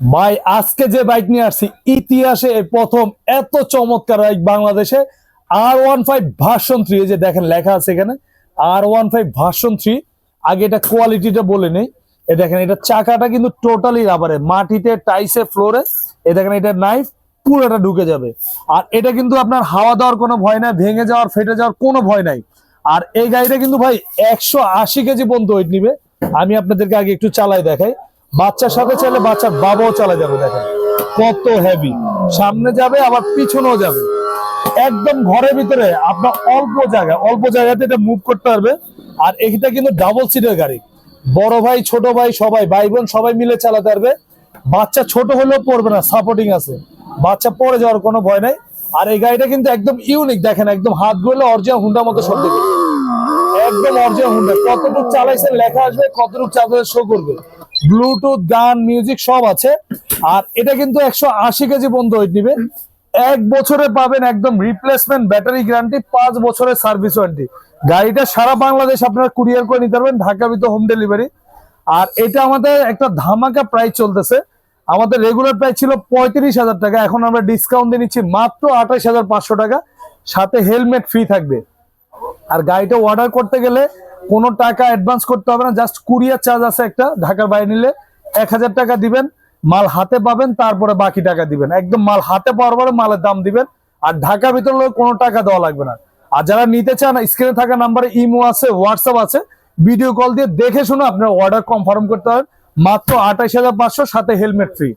ভাই, আজকে যে বাইক নিয়ে আসছি, ইতিহাসে প্রথম এত চমৎকার বাইক বাংলাদেশে। R one five version three যে দেখেন লেখা আছে এখানে। R one five version three আগে এটা কোয়ালিটিটা বলে নেই। এ দেখেন, এটা চাকাটা কিন্তু টোটালি রাবারে মাটিতে টাইসে ফ্লোরে এ দেখেন, এটা নাইফ পুরোটা ঢুকে যাবে। আর এটা কিন্তু আপনার হাওয়া দেওয়ার কোনো ভয় নাই, ভেঙে যাওয়ার, ফেটে যাওয়ার কোনো ভয় নাই। আর এই গাড়িটা কিন্তু ভাই, একশো আশি কেজি পর্যন্ত ওয়েট নিবে। আমি আপনাদেরকে আগে একটু চালাই দেখাই। বাচ্চার সাথে চাইলে বাচ্চার বাবাও চালা যাবে, দেখেন। কত হেভি সামনে যাবে, আবার পিছনেও যাবে। একদম ঘরের ভিতরে, আপনার অল্প জায়গা অল্প জায়গাতে এটা মুভ করতে পারবে। আর এটা কিন্তু ডাবল সিটের গাড়ি। বড় ভাই, ছোট ভাই, সবাই ভাই বোন সবাই মিলে চালাতে পারবে। বাচ্চা ছোট হলেও পড়বে না সাপোর্টিং আছে। বাচ্চা পড়ে যাওয়ার কোনো ভয় নাই। আর এই গাড়িটা কিন্তু একদম ইউনিক দেখেন, একদম হাত গড়লে অরিজিনাল হুন্ডার মতো শব্দ একদম অরিজিনাল হুন্ডা কতটুকু চালাইছে লেখা আসবে, কতটুকু চালাতে শো করবে। ব্লুটুথ, গান মিউজিক সব আছে। আর এটা কিন্তু একশো আশি কেজি পর্যন্ত ওয়েট নিবে। এক বছরে পাবেন একদম রিপ্লেসমেন্ট ব্যাটারি গ্যারান্টি পাঁচ বছরের সার্ভিস ওয়ারেন্টি গাড়িটা সারা বাংলাদেশ আপনারা কুরিয়ার করে নিতে পারবেন, ঢাকা ভিতর হোম ডেলিভারি আর এটা আমাদের একটা ধামাকা প্রাইস চলতেছে। আমাদের রেগুলার প্রাইস ছিল পঁয়ত্রিশ হাজার টাকা, এখন আমরা ডিসকাউন্ট দিয়ে নিচ্ছি মাত্র আঠাশ হাজার পাঁচশো টাকা। সাথে হেলমেট ফ্রি থাকবে। আর গাড়িটা অর্ডার করতে গেলে কোনো টাকা অ্যাডভান্স করতে হবে না জাস্ট কুরিয়ার চার্জ আছে একটা, ঢাকার বাইরে নিলে এক হাজার টাকা দিবেন, মাল হাতে পাবেন, তারপরে বাকি টাকা দিবেন। একদম মাল হাতে পাওয়ার পরে মালের দাম দিবেন, আর ঢাকার ভিতরে কোনো টাকা দেওয়া লাগবে না। আর যারা নিতে চান স্ক্রিনে থাকা নাম্বারে ইমো আছে হোয়াটসঅ্যাপ আছে ভিডিও কল দিয়ে দেখে শুনে আপনার অর্ডার কনফার্ম করতে হবে মাত্র আঠাইশ হাজার পাঁচশো, সাথে হেলমেট ফ্রি